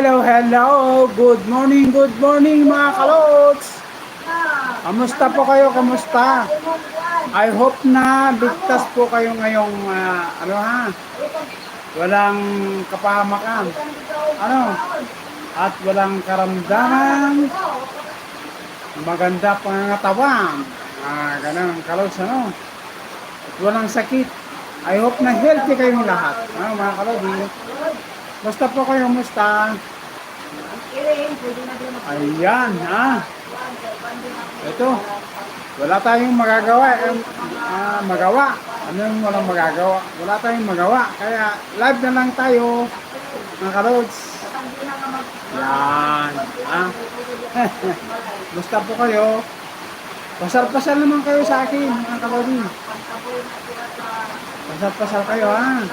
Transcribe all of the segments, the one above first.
Hello, hello. Good morning, good morning mga kalots. Kamusta po kayo? Kamusta? I hope na ligtas po kayo ngayong ah, ano ha? Walang kapahamakan. Ano? At walang karamdaman. Maganda pangangatawan. Ah, ganun ang kalots ano? At walang sakit. I hope na healthy kayong lahat. Ano mga kalots? Basta po kayo, musta? Ayan, ha? Ito, wala tayong magagawa. Eh, ah, magawa. Ano yung walang magagawa? Wala tayong magawa. Kaya, live na lang tayo, mga kalods. Yan, ha? Basta po kayo. Pasal-pasal naman kayo sa akin, mga kalodi. Pasal-pasal kayo, ha?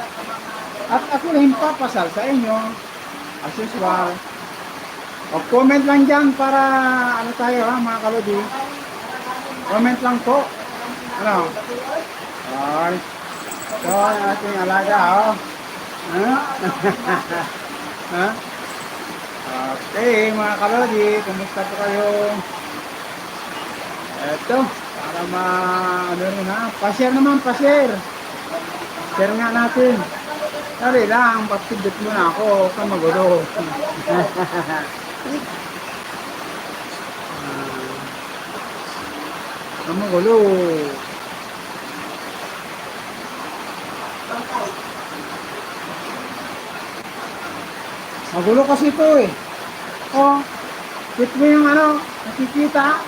At ako rin papasal sa inyo, as usual. O comment lang dyan para ano tayo ha mga kalodi. Comment lang po. Ano? Ito ang ating alaga. Ha? ha? Okay mga kalodi, kumusta po kayo? Eto, para ma ano ha. Pa-share naman, pa-share. Share nga natin. Dali lang, patibit muna ako. Huwag kang magulo. Kang magulo. Magulo kasi ito eh. Oh, hit mo yung ano, nakikita.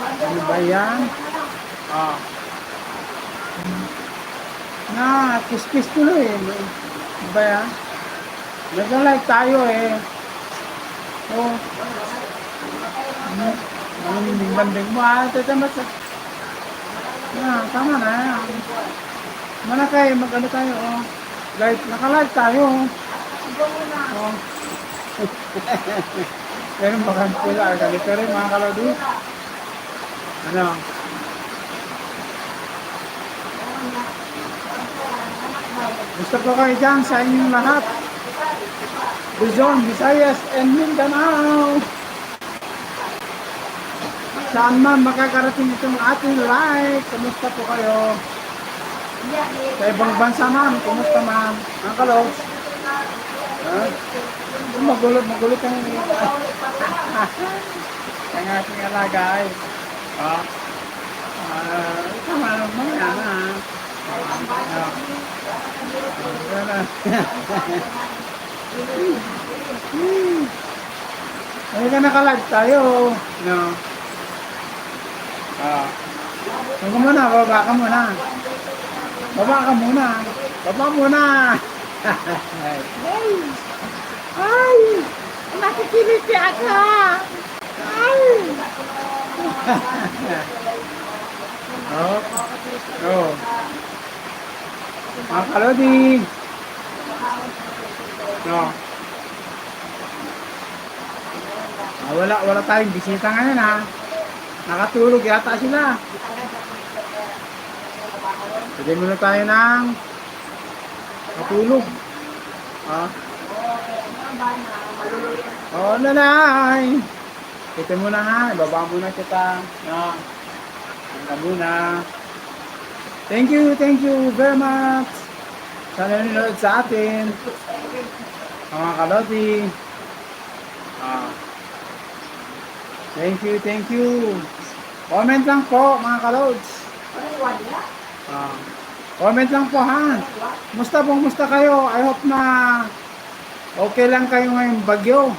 Ano ba yan? Ah. Na, kiss-kiss tuloy eh. Ano ba yan? Nag-like tayo eh. Oh. Ano? Ano yung banding mo? Ah, tatamat sa... Ah, tama na yan. Mana kayo, mag-ano tayo oh. Like, naka-like tayo. Oh. Pero baka pula, ganito rin mga kalodi. Ano? Gusto ko kayo dyan sa inyong lahat. Luzon, Visayas, and Mindanao. Saan man makakarating itong ating live, kumusta po kayo? Sa ibang bansa man, kumusta man? Ang kalos? Ha? Magulo, magulo kang ang ating alaga ay. Ah, ah, tama naman yan ha. Ah. Ay ka nakalag tayo. No. Ah. Huwag muna, baba ka muna. Baba ka muna. Baba muna. Ay. Ay. Nakikinig si Aka. Ay. oh. Oh. Mga kalodi. No. Ah, wala, wala tayong bisita ngayon ha. Nakatulog yata sila. Pwede muna tayo ng matulog. Ha? Oh, nanay. Ito muna ha. Ibaba muna kita. No. Ito muna. Thank you, thank you very much sa nanonood sa atin. Mga kalodi. Ah. Thank you, thank you. Comment lang po, mga kalods. Ah. Comment lang po, ha? Musta po, musta kayo? I hope na okay lang kayo ngayong bagyo.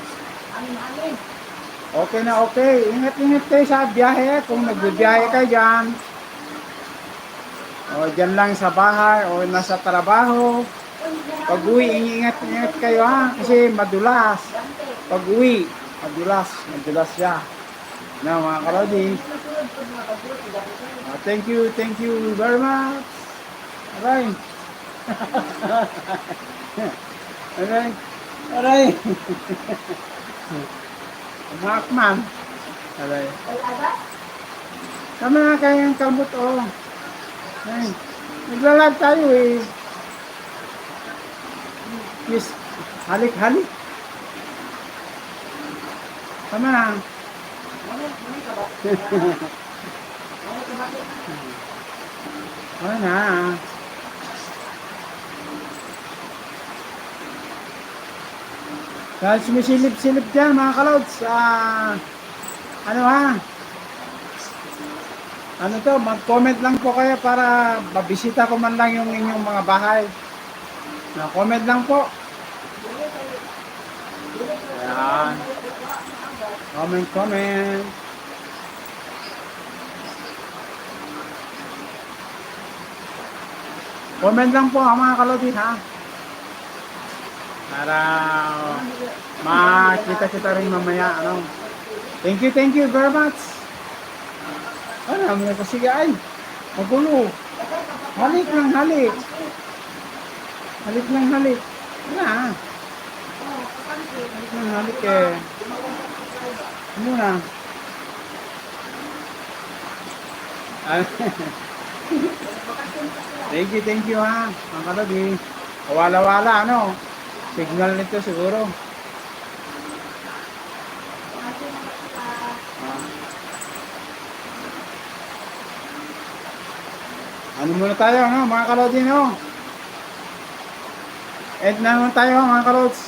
Okay na okay. Ingat-ingat kayo sa biyahe. Kung nagbibiyahe kayo dyan, o dyan lang sa bahay o nasa trabaho. Pag uwi, ingat-ingat kayo ha. Kasi madulas. Pag uwi, madulas. Madulas siya. Na mga kalodi. Ah, thank you, thank you very much. Aray. Aray. Aray. Umakman. Aray. Tama nga kayong kalbot oh. Ay, naglalag tayo eh. Yes, halik-halik. Tama na. Wala na. Dahil sumisilip-silip dyan mga kalods. Ah, ano ha? Ano to, mag-comment lang po kayo para mabisita ko man lang yung inyong mga bahay. Na comment lang po. Ayan. Comment, comment. Comment lang po ha mga kalodi ha. Para makita kita rin mamaya. Ano. Thank you, thank you very much. Ano, may kasi ay. Magulo. Halik lang, halik. Halik lang, halik. Wala. Halik lang, halik eh. Ano na? Ah, thank you, thank you ha. Ang kalagi. Wala-wala, ano. Signal nito siguro. Ano muna tayo, no? Mga kalodi, no? End na naman tayo, mga kalods.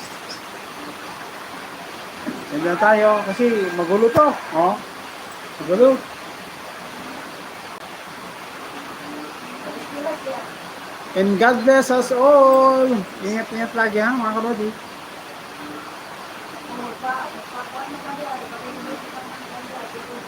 End na tayo, kasi magulo to. Oh. Magulo. And God bless us all. Ingat-ingat lagi ha, mga kalodi.